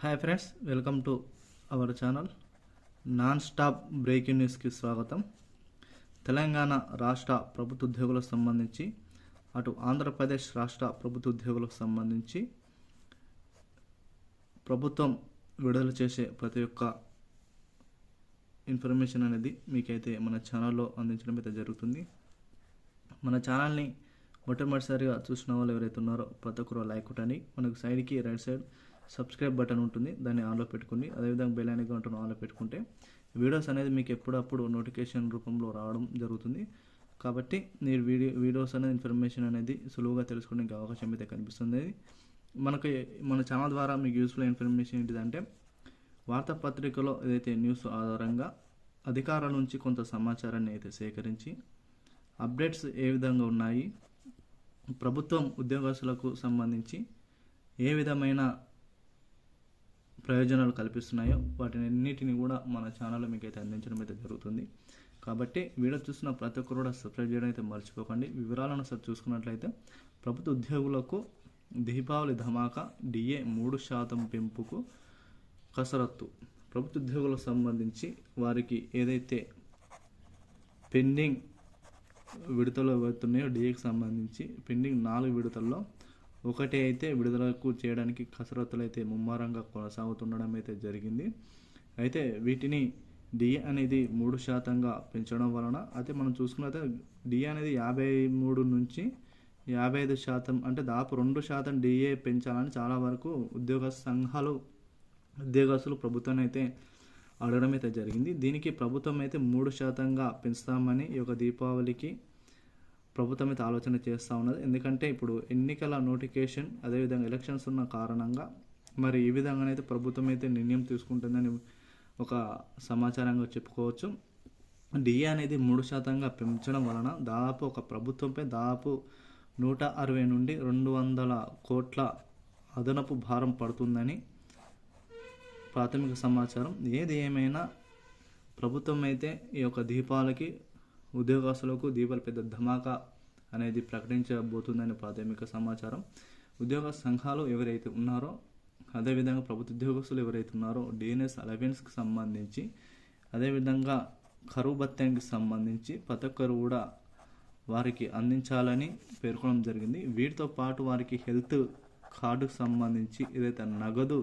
Hi friends welcome to our channel non stop breaking న్యూస్కి స్వాగతం. తెలంగాణ రాష్ట్ర ప్రభుత్వ ఉద్యోగులకు సంబంధించి అటు ఆంధ్రప్రదేశ్ రాష్ట్ర ప్రభుత్వ ఉద్యోగులకు సంబంధించి ప్రభుత్వం విడుదల చేసే ప్రతి ఒక్క ఇన్ఫర్మేషన్ అనేది మీకైతే మన ఛానల్లో అందించడం అయితే జరుగుతుంది. మన ఛానల్ని మొట్టమొదటిసారిగా చూసిన వాళ్ళు ఎవరైతే ఉన్నారో ప్రతి ఒక్కరు లైక్ కొట్టండి. మనకు సైడ్కి రైట్ సైడ్ సబ్స్క్రైబ్ బటన్ ఉంటుంది దాన్ని ఆన్లో పెట్టుకుని అదేవిధంగా బెల్ అనే గంటను ఆన్లో పెట్టుకుంటే వీడియోస్ అనేది మీకు ఎప్పుడప్పుడు నోటిఫికేషన్ రూపంలో రావడం జరుగుతుంది. కాబట్టి మీరు వీడియో వీడియోస్ అనేది ఇన్ఫర్మేషన్ అనేది సులువుగా తెలుసుకోవడానికి అవకాశం అయితే కనిపిస్తుంది. మనకి మన ఛానల్ ద్వారా మీకు యూస్ఫుల్ ఇన్ఫర్మేషన్ ఏంటిదంటే వార్తాపత్రికలో ఏదైతే న్యూస్ ఆధారంగా అధికారుల నుంచి కొంత సమాచారాన్ని అయితే సేకరించి అప్డేట్స్ ఏ విధంగా ఉన్నాయి ప్రభుత్వం ఉద్యోగస్తులకు సంబంధించి ఏ విధమైన ప్రయోజనాలు కల్పిస్తున్నాయో వాటినన్నిటిని కూడా మన ఛానల్లో మీకు అయితే అందించడం అయితే జరుగుతుంది. కాబట్టి వీడియో చూసిన ప్రతి ఒక్కరు కూడా సబ్స్క్రైబ్ చేయడం అయితే మర్చిపోకండి. వివరాలను సార్ చూసుకున్నట్లయితే ప్రభుత్వ ఉద్యోగులకు దీపావళి ధమాకా డిఏ మూడు శాతం పెంపుకు కసరత్తు. ప్రభుత్వ ఉద్యోగులకు సంబంధించి వారికి ఏదైతే పెండింగ్ విడతలు అవుతున్నాయో డిఏకి సంబంధించి పెండింగ్ నాలుగు విడతల్లో ఒకటి అయితే విడుదలకు చేయడానికి కసరత్తులు అయితే ముమ్మరంగా కొనసాగుతుండడం అయితే జరిగింది. అయితే వీటిని డిఏ అనేది మూడు శాతంగా పెంచడం వలన అయితే మనం చూసుకున్నట్లయితే డిఏ అనేది యాభై మూడు నుంచి యాభై ఐదు శాతం అంటే దాపు రెండు శాతం డిఏ పెంచాలని చాలా వరకు ఉద్యోగ సంఘాలు ఉద్యోగస్తులు ప్రభుత్వాన్ని అయితే అడగడం అయితే జరిగింది. దీనికి ప్రభుత్వం అయితే మూడు శాతంగా పెంచుతామని ఈ యొక్క దీపావళికి ప్రభుత్వం అయితే ఆలోచన చేస్తూ ఉన్నది. ఎందుకంటే ఇప్పుడు ఎన్నికల నోటిఫికేషన్ అదేవిధంగా ఎలక్షన్స్ ఉన్న కారణంగా మరి ఈ విధంగానైతే ప్రభుత్వం అయితే నిర్ణయం తీసుకుంటుందని ఒక సమాచారంగా చెప్పుకోవచ్చు. డిఏ అనేది మూడు శాతంగా పెంచడం వలన దాదాపు ఒక ప్రభుత్వంపై దాదాపు నూట అరవై నుండి రెండు వందల కోట్ల అదనపు భారం పడుతుందని ప్రాథమిక సమాచారం. ఏది ఏమైనా ప్రభుత్వం అయితే ఈ యొక్క దీపాలకి ఉద్యోగస్తులకు దీపాలు పెద్ద ధమాకా అనేది ప్రకటించబోతుందని ప్రాథమిక సమాచారం. ఉద్యోగ సంఘాలు ఎవరైతే ఉన్నారో అదేవిధంగా ప్రభుత్వ ఉద్యోగస్తులు ఎవరైతే ఉన్నారో డిఎన్ఎస్ అలవెన్స్కి సంబంధించి అదేవిధంగా కరువు భత్యానికి సంబంధించి ప్రతి ఒక్కరు కూడా వారికి అందించాలని పేర్కొనడం జరిగింది. వీటితో పాటు వారికి హెల్త్ కార్డుకు సంబంధించి ఏదైతే నగదు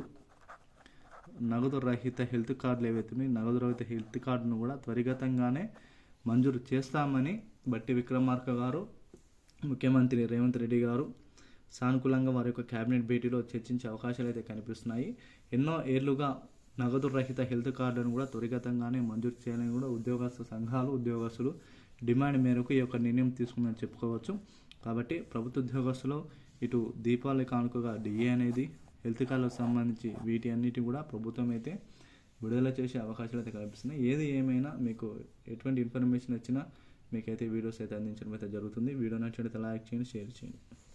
నగదు రహిత హెల్త్ కార్డులు ఏవైతే నగదు రహిత హెల్త్ కార్డును కూడా త్వరిగతంగానే మంజూరు చేస్తామని బట్టి విక్రమార్క గారు ముఖ్యమంత్రి రేవంత్ రెడ్డి గారు సానుకూలంగా వారి యొక్క కేబినెట్ భేటీలో చర్చించే అవకాశాలు అయితే కనిపిస్తున్నాయి. ఎన్నో ఏళ్ళుగా నగదు రహిత హెల్త్ కార్డును కూడా త్వరిగతంగానే మంజూరు చేయాలని కూడా ఉద్యోగస్తు సంఘాలు ఉద్యోగస్తులు డిమాండ్ మేరకు ఈ యొక్క నిర్ణయం తీసుకుందని చెప్పుకోవచ్చు. కాబట్టి ప్రభుత్వ ఉద్యోగస్తులు ఇటు దీపావళి కానుకగా డిఏ అనేది హెల్త్ కార్డులకు సంబంధించి వీటి అన్నిటి కూడా ప్రభుత్వం అయితే విడుదల చేసే అవకాశాలు అయితే కనిపిస్తున్నాయి ఏది ఏమైనా మీకు ఎటువంటి ఇన్ఫర్మేషన్ వచ్చినా మీకైతే వీడియోస్ అయితే అందించడం అయితే జరుగుతుంది. వీడియో నచ్చినట్లయితే లైక్ చేయండి షేర్ చేయండి.